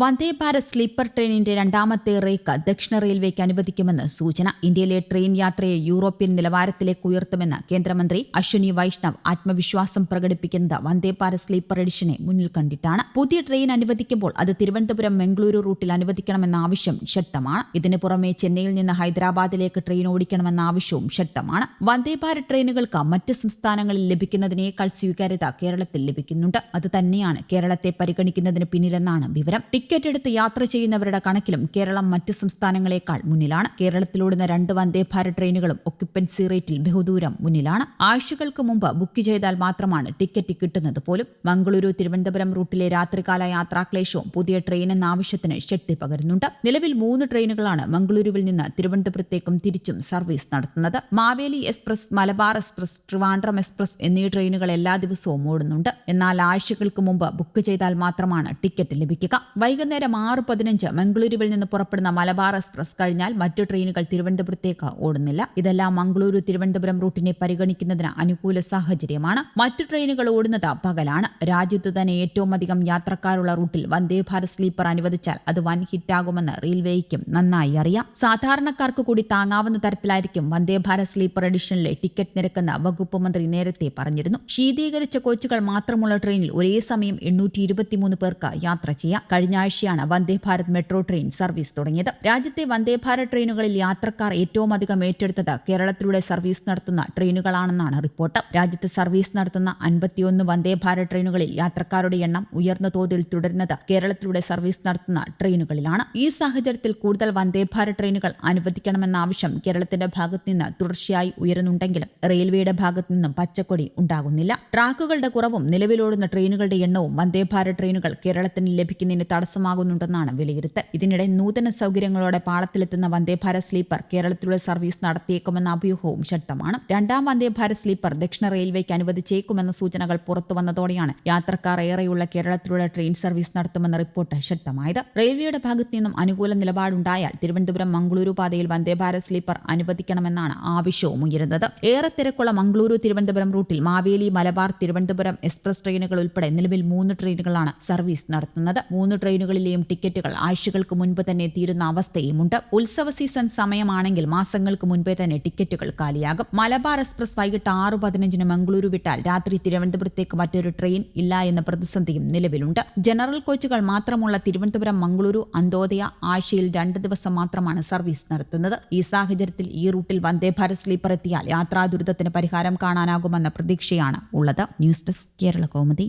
വന്ദേ Bharat sleeper ട്രെയിനിന്റെ രണ്ടാമത്തെ rake ദക്ഷിണ റെയിൽവേക്ക് അനുവദിക്കുമെന്ന് സൂചന. ഇന്ത്യയിലെ ട്രെയിൻ യാത്രയെ യൂറോപ്യൻ നിലവാരത്തിലേക്ക് ഉയർത്തുമെന്ന് കേന്ദ്രമന്ത്രി അശ്വിനി വൈഷ്ണവ് ആത്മവിശ്വാസം പ്രകടിപ്പിക്കുന്നത് വന്ദേ ഭാരത് സ്ലീപ്പർ എഡിഷനെ മുന്നിൽ കണ്ടിട്ടാണ്. പുതിയ ട്രെയിൻ അനുവദിക്കുമ്പോൾ അത് തിരുവനന്തപുരം മംഗളൂരു റൂട്ടിൽ അനുവദിക്കണമെന്ന ആവശ്യം ശക്തമാണ്. ഇതിനു പുറമെ ചെന്നൈയിൽ നിന്ന് ഹൈദരാബാദിലേക്ക് ട്രെയിൻ ഓടിക്കണമെന്ന ആവശ്യവും ശക്തമാണ്. വന്ദേ ഭാരത് ട്രെയിനുകൾക്ക് മറ്റ് സംസ്ഥാനങ്ങളിൽ ലഭിക്കുന്നതിനേക്കാൾ സ്വീകാര്യത കേരളത്തിൽ ലഭിക്കുന്നുണ്ട്. അത് തന്നെയാണ് കേരളത്തെ പരിഗണിക്കുന്നതിന് പിന്നിലെന്നാണ് വിവരം. ടിക്കറ്റ് എടുത്ത് യാത്ര ചെയ്യുന്നവരുടെ കണക്കിലും കേരളം മറ്റ് സംസ്ഥാനങ്ങളെക്കാൾ മുന്നിലാണ്. കേരളത്തിലോടുന്ന രണ്ട് വന്ദേ ഭാരത് ട്രെയിനുകളും ഒക്യുപ്പൻസി റേറ്റിൽ ബഹുദൂരം മുന്നിലാണ്. ആഴ്ചകൾക്ക് മുമ്പ് ബുക്ക് ചെയ്താൽ മാത്രമാണ് ടിക്കറ്റ് കിട്ടുന്നത് പോലും. മംഗളൂരു തിരുവനന്തപുരം റൂട്ടിലെ രാത്രികാല യാത്രാക്ലേശവും പുതിയ ട്രെയിൻ എന്ന ആവശ്യത്തിന് ശക്തി പകരുന്നുണ്ട്. നിലവിൽ മൂന്ന് ട്രെയിനുകളാണ് മംഗളൂരുവിൽ നിന്ന് തിരുവനന്തപുരത്തേക്കും തിരിച്ചും സർവീസ് നടത്തുന്നത്. Maveli express Malabar express Trivandrum express എന്നീ ട്രെയിനുകൾ എല്ലാ ദിവസവും ഓടുന്നുണ്ട്. എന്നാൽ ആഴ്ചകൾക്ക് മുമ്പ് ബുക്ക് ചെയ്താൽ മാത്രമാണ് ടിക്കറ്റ് ലഭിക്കുക. വൈകുന്നേരം ആറ് പതിനഞ്ച് മംഗളൂരുവിൽ നിന്ന് പുറപ്പെടുന്ന മലബാർ എക്സ്പ്രസ് കഴിഞ്ഞാൽ മറ്റു ട്രെയിനുകൾ തിരുവനന്തപുരത്തേക്ക് ഓടുന്നില്ല. ഇതെല്ലാം മംഗളൂരു തിരുവനന്തപുരം റൂട്ടിനെ പരിഗണിക്കുന്നതിന് അനുകൂല സാഹചര്യമാണ്. മറ്റു ട്രെയിനുകൾ ഓടുന്നത് പകലാണ്. രാജ്യത്ത് തന്നെ ഏറ്റവും അധികം യാത്രക്കാരുള്ള റൂട്ടിൽ വന്ദേ ഭാരത് സ്ലീപ്പർ അനുവദിച്ചാൽ അത് വൻ ഹിറ്റാകുമെന്ന് റെയിൽവേയ്ക്കും നന്നായി അറിയാം. സാധാരണക്കാർക്ക് കൂടി താങ്ങാവുന്ന തരത്തിലായിരിക്കും വന്ദേ ഭാരത് സ്ലീപ്പർ എഡിഷനിലെ ടിക്കറ്റ് നിരക്കെന്ന് വകുപ്പ് മന്ത്രി നേരത്തെ പറഞ്ഞിരുന്നു. ശീതീകരിച്ച കോച്ചുകൾ മാത്രമുള്ള ട്രെയിനിൽ ഒരേ സമയം എണ്ണൂറ്റി ഇരുപത്തിമൂന്ന് പേർക്ക് യാത്ര ചെയ്യാം. കഴിഞ്ഞ ആഴ്ചയാണ് Vande Bharat metro train service തുടങ്ങിയത്. രാജ്യത്തെ വന്ദേ ഭാരത് ട്രെയിനുകളിൽ യാത്രക്കാർ ഏറ്റവും അധികം ഏറ്റെടുത്തത് കേരളത്തിലൂടെ സർവീസ് നടത്തുന്ന ട്രെയിനുകളാണെന്നാണ് റിപ്പോർട്ട്. രാജ്യത്ത് സർവീസ് നടത്തുന്ന അൻപത്തിയൊന്ന് വന്ദേ ഭാരത് ട്രെയിനുകളിൽ യാത്രക്കാരുടെ എണ്ണം ഉയർന്ന തോതിൽ തുടരുന്നത് കേരളത്തിലൂടെ സർവീസ് നടത്തുന്ന ട്രെയിനുകളിലാണ്. ഈ സാഹചര്യത്തിൽ കൂടുതൽ വന്ദേ ഭാരത് ട്രെയിനുകൾ അനുവദിക്കണമെന്ന ആവശ്യം കേരളത്തിന്റെ ഭാഗത്ത് നിന്ന് തുടർച്ചയായി ഉയരുന്നുണ്ടെങ്കിലും റെയിൽവേയുടെ ഭാഗത്തു നിന്നും പച്ചക്കൊടി ഉണ്ടാകുന്നില്ല. ട്രാക്കുകളുടെ കുറവും നിലവിലോടുന്ന ട്രെയിനുകളുടെ എണ്ണവും വന്ദേ ഭാരത് ട്രെയിനുകൾ കേരളത്തിന് ലഭിക്കുന്നതിന് തടസ്സമാകുന്നുണ്ടെന്നാണ് വിലയിരുത്തൽ. ഇതിനിടെ നൂതന സൗകര്യങ്ങളോടെ പാളത്തിലെത്തുന്ന വന്ദേ ഭാരത് സ്ലീപ്പർ കേരളത്തിലൂടെ സർവീസ് നടത്തിയേക്കുമെന്ന അഭ്യൂഹവും ശക്തമാണ്. രണ്ടാം വന്ദേ ഭാരത് സ്ലീപ്പർ ദക്ഷിണ റെയിൽവേക്ക് അനുവദിച്ചേക്കുമെന്ന സൂചനകൾ പുറത്തുവന്നതോടെയാണ് യാത്രക്കാർ ഏറെയുള്ള കേരളത്തിലൂടെ ട്രെയിൻ സർവീസ് നടത്തുമെന്ന റിപ്പോർട്ട് ശക്തമായത്. റെയിൽവേയുടെ ഭാഗത്തു നിന്നും അനുകൂല നിലപാടുണ്ടായാൽ തിരുവനന്തപുരം മംഗളൂരു പാതയിൽ വന്ദേ ഭാരത് സ്ലീപ്പർ അനുവദിക്കണമെന്നാണ് ആവശ്യവും ഉയരുന്നത്. ഏറെ തിരക്കുള്ള മംഗളൂരു തിരുവനന്തപുരം റൂട്ടിൽ മാവേലി മലബാർ തിരുവനന്തപുരം എക്സ്പ്രസ് ട്രെയിനുകൾ ഉൾപ്പെടെ നിലവിൽ മൂന്ന് ട്രെയിനുകളാണ് സർവീസ് നടത്തുന്നത്. മൂന്ന് ട്രെയിനുകളിലെയും ടിക്കറ്റുകൾ ആഴ്ചകൾക്ക് മുൻപ് തന്നെ തീരുന്ന അവസ്ഥയുമുണ്ട്. ഉത്സവ സീസൺ സമയമാണെങ്കിൽ മാസങ്ങൾക്ക് മുൻപേ തന്നെ ടിക്കറ്റുകൾ കാലിയാകും. മലബാർ എക്സ്പ്രസ് വൈകിട്ട് ആറ് പതിനഞ്ചിന് മംഗളൂരു വിട്ടാൽ രാത്രി തിരുവനന്തപുരത്തേക്ക് മറ്റൊരു ട്രെയിൻ ഇല്ല എന്ന പ്രതിസന്ധിയും നിലവിലുണ്ട്. ജനറൽ കോച്ചുകൾ മാത്രമുള്ള തിരുവനന്തപുരം മംഗളൂരു അന്തോദയ ആഴ്ചയിൽ രണ്ട് ദിവസം മാത്രമാണ് സർവീസ് നടത്തുന്നത്. ഈ സാഹചര്യത്തിൽ ഈ റൂട്ടിൽ വന്ദേ ഭാരത് സ്ലീപ്പർ എത്തിയാൽ യാത്രാ ദുരിതത്തിന് പരിഹാരം കാണാനാകുമെന്ന പ്രതീക്ഷയാണ് ഉള്ളത്. News desk Kerala Kaumudi.